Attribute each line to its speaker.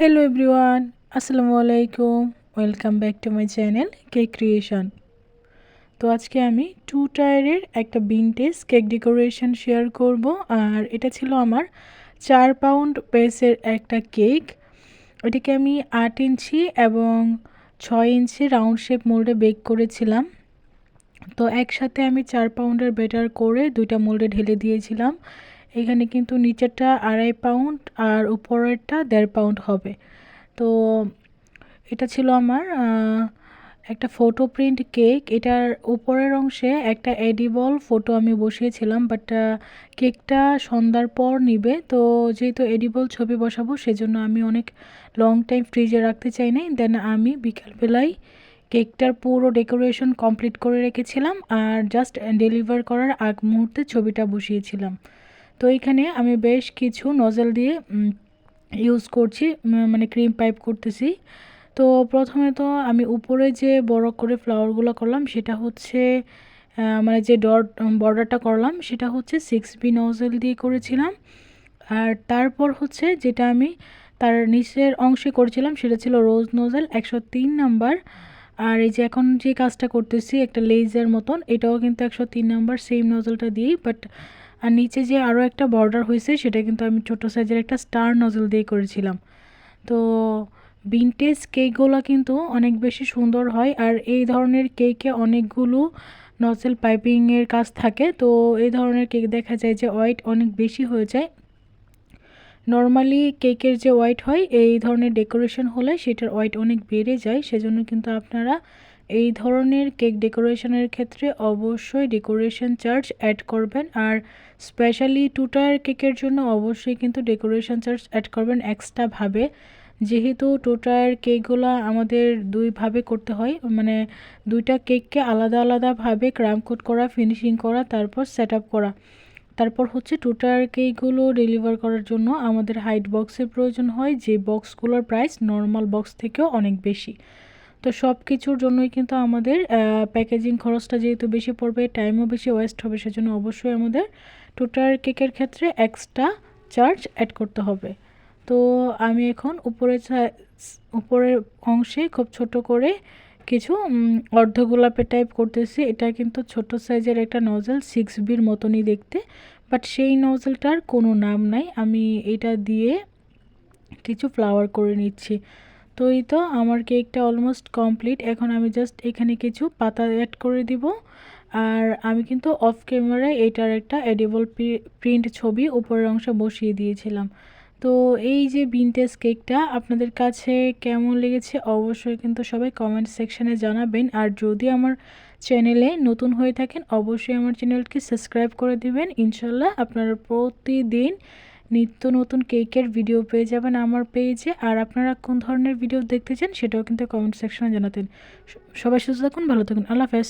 Speaker 1: Hello everyone আসসালামু আলাইকুম welcome back to my channel cake creation তো আজকে আমি টু টায়ারের একটা বিনটেজ কেক ডেকোরেশন শেয়ার করব, আর এটা ছিল আমার চার পাউন্ড বেসের একটা কেক এটিকে আমি আট ইঞ্চি এবং ছয় ইঞ্চি রাউন্ড শেপ মোল্ডে বেক করেছিলাম। তো একসাথে আমি চার পাউন্ডের বেটার করে দুইটা মোল্ডে ঢেলে দিয়েছিলাম। এখানে কিন্তু নিচেরটা আড়াই পাউন্ড আর উপরেরটা দেড় পাউন্ড হবে। তো এটা ছিল আমার একটা ফটো প্রিন্ট কেক এটার উপরের অংশে একটা এডিবল ফটো আমি বসিয়েছিলাম বাট কেকটা সন্ধ্যার পর নিবে। তো যেহেতু এডিবল ছবি বসাবো, সেজন্য আমি অনেক লং টাইম ফ্রিজে রাখতে চাই নাই। দেন আমি বিকালবেলায় কেকটার পুরো ডেকোরেশন কমপ্লিট করে রেখেছিলাম আর জাস্ট ডেলিভার করার আগ মুহূর্তে ছবিটা বসিয়েছিলাম। তো এইখানে আমি বেশ কিছু নজল দিয়ে ইউজ করছি মানে ক্রিম পাইপ করতেছি। তো প্রথমে তো আমি উপরে যে বড় করে ফ্লাওয়ারগুলো করলাম, সেটা হচ্ছে মানে যে ডট বর্ডারটা করলাম, সেটা হচ্ছে সিক্স বি নজল দিয়ে করেছিলাম। আর তারপর হচ্ছে যেটা আমি তার নিচের অংশে করেছিলাম, সেটা ছিল রোজ নজল একশো তিন নাম্বার। আর এই যে এখন যে কাজটা করতেছি, একটা লেজার মতন, এটাও কিন্তু একশো তিন নাম্বার সেম নজলটা দিয়েই বাট আর নিচে যে আরও একটা বর্ডার হয়েছে, সেটা কিন্তু আমি ছোটো সাইজের একটা স্টার নজল দিয়ে করেছিলাম। তো ভিনটেজ কেকগুলো কিন্তু অনেক বেশি সুন্দর হয়, আর এই ধরনের কেকে অনেকগুলো নজল পাইপিংয়ের কাজ থাকে। তো এই ধরনের কেক দেখা যায় যে ওয়াইট অনেক বেশি হয়ে যায়। নর্মালি কেকের যে হোয়াইট হয়, এই ধরনের ডেকোরেশন হলে সেটার হোয়াইট অনেক বেড়ে যায়, সেজন্য কিন্তু আপনারা এই ধরনের কেক ডেকোরেশনের ক্ষেত্রে অবশ্যই ডেকোরেশন চার্জ অ্যাড করবেন। আর স্পেশালি টুটার কেকের জন্য অবশ্যই কিন্তু ডেকোরেশন চার্জ অ্যাড করবেন এক্সট্রাভাবে। যেহেতু টোটার কেকগুলো আমাদের দুইভাবে করতে হয় মানে দুইটা কেককে আলাদা আলাদাভাবে কোট করা, ফিনিশিং করা, তারপর সেট করা। তারপর হচ্ছে টোটার কেকগুলো ডেলিভার করার জন্য আমাদের হাইট বক্সের প্রয়োজন হয়, যে বক্সগুলোর প্রাইস নর্মাল বক্স থেকেও অনেক বেশি। তো সব কিছুর জন্যই কিন্তু আমাদের প্যাকেজিং খরচটা যেহেতু বেশি পড়বে টাইমও বেশি ওয়েস্ট হবে, সেজন্য অবশ্যই আমাদের টোটার কেকের ক্ষেত্রে এক্সট্রা চার্জ অ্যাড করতে হবে। তো আমি এখন উপরে উপরের অংশে খুব ছোট করে কিছু অর্ধ গোলাপের টাইপ করতেছি। এটা কিন্তু ছোট সাইজের একটা নজল সিক্স বির মতনই দেখতে বাট সেই নজলটার কোনো নাম নাই। আমি এটা দিয়ে কিছু ফ্লাওয়ার করে নিচ্ছি। তো এই তো, আমার কেকটা অলমোস্ট কমপ্লিট এখন আমি জাস্ট এখানে কিছু পাতা অ্যাড করে দিব। আর আমি কিন্তু অফ ক্যামেরায় এটার একটা এডিবল প্রিন্ট ছবি উপরের অংশে বসিয়ে দিয়েছিলাম। তো এই যে ভিনটেজ কেকটা, আপনাদের কাছে কেমন লেগেছে অবশ্যই কিন্তু সবাই কমেন্ট সেকশানে জানাবেন। আর যদি আমার চ্যানেলে নতুন হয়ে থাকেন, অবশ্যই আমার চ্যানেলকে সাবস্ক্রাইব করে দিবেন। ইনশাল্লাহ আপনারা প্রতিদিন নিত্য নতুন কেকের ভিডিও পেয়ে যাবেন আমার পেজে আর আপনারা কোন ধরনের ভিডিও দেখতে চান, সেটাও কিন্তু কমেন্ট সেকশনে জানাতেন। সবাই সুস্থ থাকুন, ভালো থাকুন। আল্লাহ হাফেজ।